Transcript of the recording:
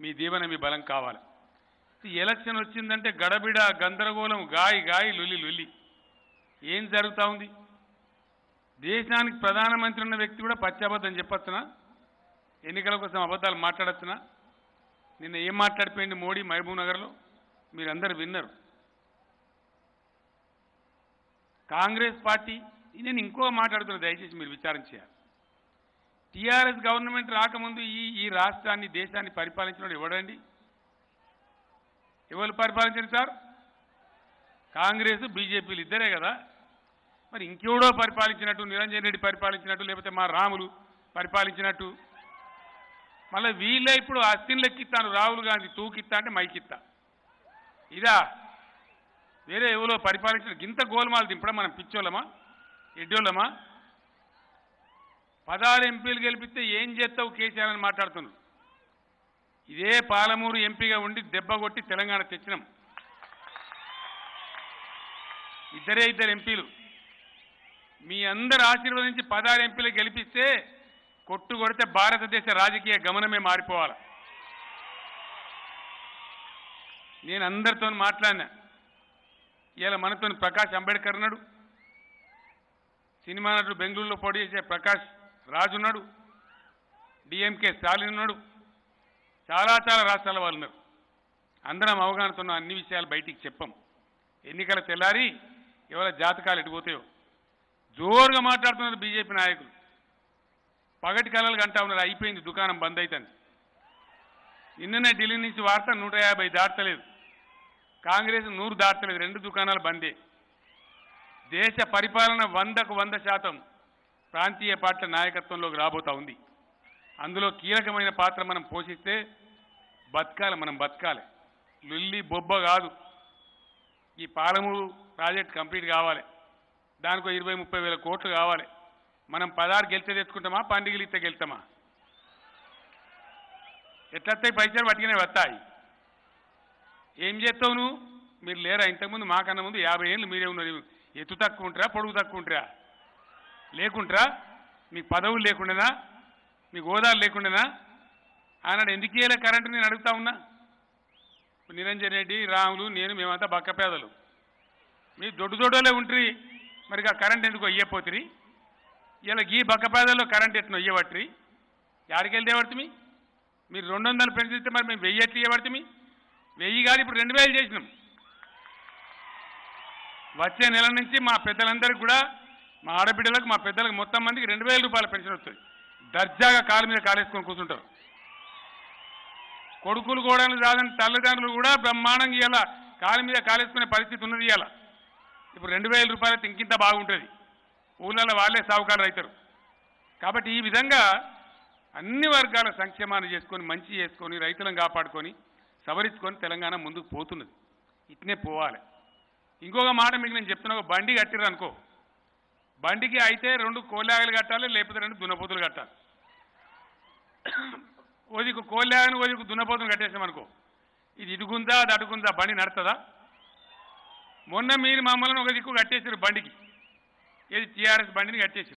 మీ దీవెన మీ బలం కావాలి. ఎలక్షన్ వచ్చిందంటే గడబిడ గందరగోళం గాయి గాయి లుల్లి లుల్లి ఏం జరుగుతూ ఉంది? దేశానికి ప్రధానమంత్రి ఉన్న వ్యక్తి కూడా పచ్చాబద్ధం చెప్పొచ్చునా? ఎన్నికల కోసం అబద్ధాలు మాట్లాడచ్చునా? నిన్న ఏం మాట్లాడిపోయింది మోడీ మహబూబ్ నగర్లో? మీరందరూ విన్నారు. కాంగ్రెస్ పార్టీ నేను ఇంకో మాట్లాడుతున్నా దయచేసి మీరు విచారం చేయాలి. టీఆర్ఎస్ గవర్నమెంట్ రాకముందు ఈ ఈ రాష్ట్రాన్ని దేశాన్ని పరిపాలించిన ఎవడండి? ఎవరు పరిపాలించండి సార్? కాంగ్రెస్ బీజేపీలు ఇద్దరే కదా? మరి ఇంకెవడో పరిపాలించినట్టు నిరంజన్ రెడ్డి పరిపాలించినట్టు లేకపోతే మా రాములు పరిపాలించినట్టు? మళ్ళీ వీళ్ళే ఇప్పుడు అస్థిని లెక్కిస్తాను రాహుల్ గాంధీ తూకిత్తా అంటే మైకిత్తా ఇదా? వేరే ఎవరో పరిపాలించిన గింత గోల్మాలు దింపడం మనం పిచ్చోళ్ళమా? ఎడ్డోళ్ళమా? పదహారు ఎంపీలు గెలిపిస్తే ఏం చేస్తావు కేసీఆర్ అని మాట్లాడుతున్నారు ఇదే పాలమూరు ఎంపీగా ఉండి దెబ్బ కొట్టి తెలంగాణ తెచ్చినాం. ఇద్దరే ఇద్దరు ఎంపీలు. మీ అందరు ఆశీర్వదించి పదహారు ఎంపీలు గెలిపిస్తే కొట్టు కొడితే భారతదేశ రాజకీయ గమనమే మారిపోవాలి. నేను అందరితో మాట్లాడినా. ఇలా మనతో ప్రకాష్ అంబేద్కర్ అన్నాడు సినిమా నటుడు బెంగళూరులో పోటీ చేసే ప్రకాష్ రాజు ఉన్నాడు. డిఎంకే స్టాలిన్ ఉన్నాడు. చాలా చాలా రాష్ట్రాల వాళ్ళు ఉన్నారు. అందరం అవగాహనతో ఉన్న అన్ని విషయాలు బయటికి చెప్పం. ఎన్నికల తెల్లారి ఎవరి జాతకాలు ఎటుపోతాయో జోరుగా మాట్లాడుతున్నారు బీజేపీ నాయకులు. పగటి కళలు గంటా ఉన్నారు అయిపోయింది దుకాణం బంద్ అవుతుంది నిన్ననే ఢిల్లీ నుంచి వార్త నూట యాభై దాటలేదు. కాంగ్రెస్ నూరు దాటలేదు రెండు దుకాణాలు బందే. దేశ పరిపాలన వందకు వంద శాతం ప్రాంతీయ పార్టీల నాయకత్వంలోకి రాబోతా ఉంది. అందులో కీలకమైన పాత్ర మనం పోషిస్తే బతకాలి మనం బతకాలి. లుల్లి బొబ్బ కాదు. ఈ పాలమూరు ప్రాజెక్ట్ కంప్లీట్ కావాలి. దానికో ఇరవై ముప్పై వేల కోట్లు కావాలి. మనం పదహారు గెలిచే తెచ్చుకుంటామా పండుగలు ఇస్తే గెలుతామా ఎట్లొస్తాయి పైసలు? పట్టుకునే వస్తాయి ఏం చేస్తావు నువ్వు? మీరు లేరా? ఇంతకుముందు మాకన్నా ముందు యాభై ఏళ్ళు మీరే ఉన్నారు. ఎత్తు తక్కువ ఉంటారా పొడుగు తక్కువ ఉంటారా? లేకుంటారా? మీకు పదవులు లేకుండానా? మీకు హోదాలు లేకుండానా? ఆనాడు ఎందుకు ఇయ్యలే కరెంటు నేను అడుగుతా ఉన్నా? నిరంజన్ రెడ్డి రాములు నేను మేమంతా బక్క పేదలు. మీరు దొడ్డు దొడ్డోలే ఉంట్రి. మరి ఆ కరెంట్ ఎందుకు అయ్యపోతుంది ఇలా గీ బక్క పేదల్లో కరెంట్ ఎట్లా అయ్యబట్టి యాడికి వెళ్తే పడుతుంది మీరు రెండు వందలు పెంచితే మరి మేము వెయ్యి ఎట్లు ఇవ్వబడుతుంది వెయ్యి కాదు ఇప్పుడు రెండు వేలు చేసినాం. వచ్చే నెల నుంచి మా పెద్దలందరికీ కూడా మా ఆడబిడ్డలకు మా పెద్దలకు మొత్తం మందికి రెండు వేల రూపాయల పెన్షన్ వస్తుంది. దర్జాగా కాలు మీద కాలేసుకొని కూర్చుంటారు. కొడుకులు కూడా రాదని తల్లిదండ్రులు కూడా బ్రహ్మాండంగా ఇవ్వాల కాలు మీద కాలేసుకునే పరిస్థితి ఉన్నది ఇవ్వాల ఇప్పుడు రెండు వేల రూపాయలతో ఇంకింత బాగుంటుంది. ఊళ్ళలో వాళ్ళే సావుకారులు అవుతారు కాబట్టి ఈ విధంగా అన్ని వర్గాల సంక్షేమాన్ని చేసుకొని మంచి చేసుకొని రైతులను కాపాడుకొని సవరించుకొని తెలంగాణ ముందుకు పోతున్నది. ఇట్నే పోవాలి. ఇంకొక మాట మీకు నేను చెప్తున్నా ఒక బండి కట్టిరనుకో అనుకో. బండికి అయితే రెండు కోలాగలు కట్టాలి లేకపోతే రెండు దున్నపోతులు కట్టాలి. ఓదికు కోలాగని ఓదికు దున్నపోతులు కట్టేసామనుకో ఇది ఇదిగుందా అది అడుగుందా బండి నడుతుందా మొన్న మీరు మమ్మల్ని ఒక దిక్కు కట్టేశారు బండికి. ఏది టీఆర్ఎస్ బండిని కట్టేసి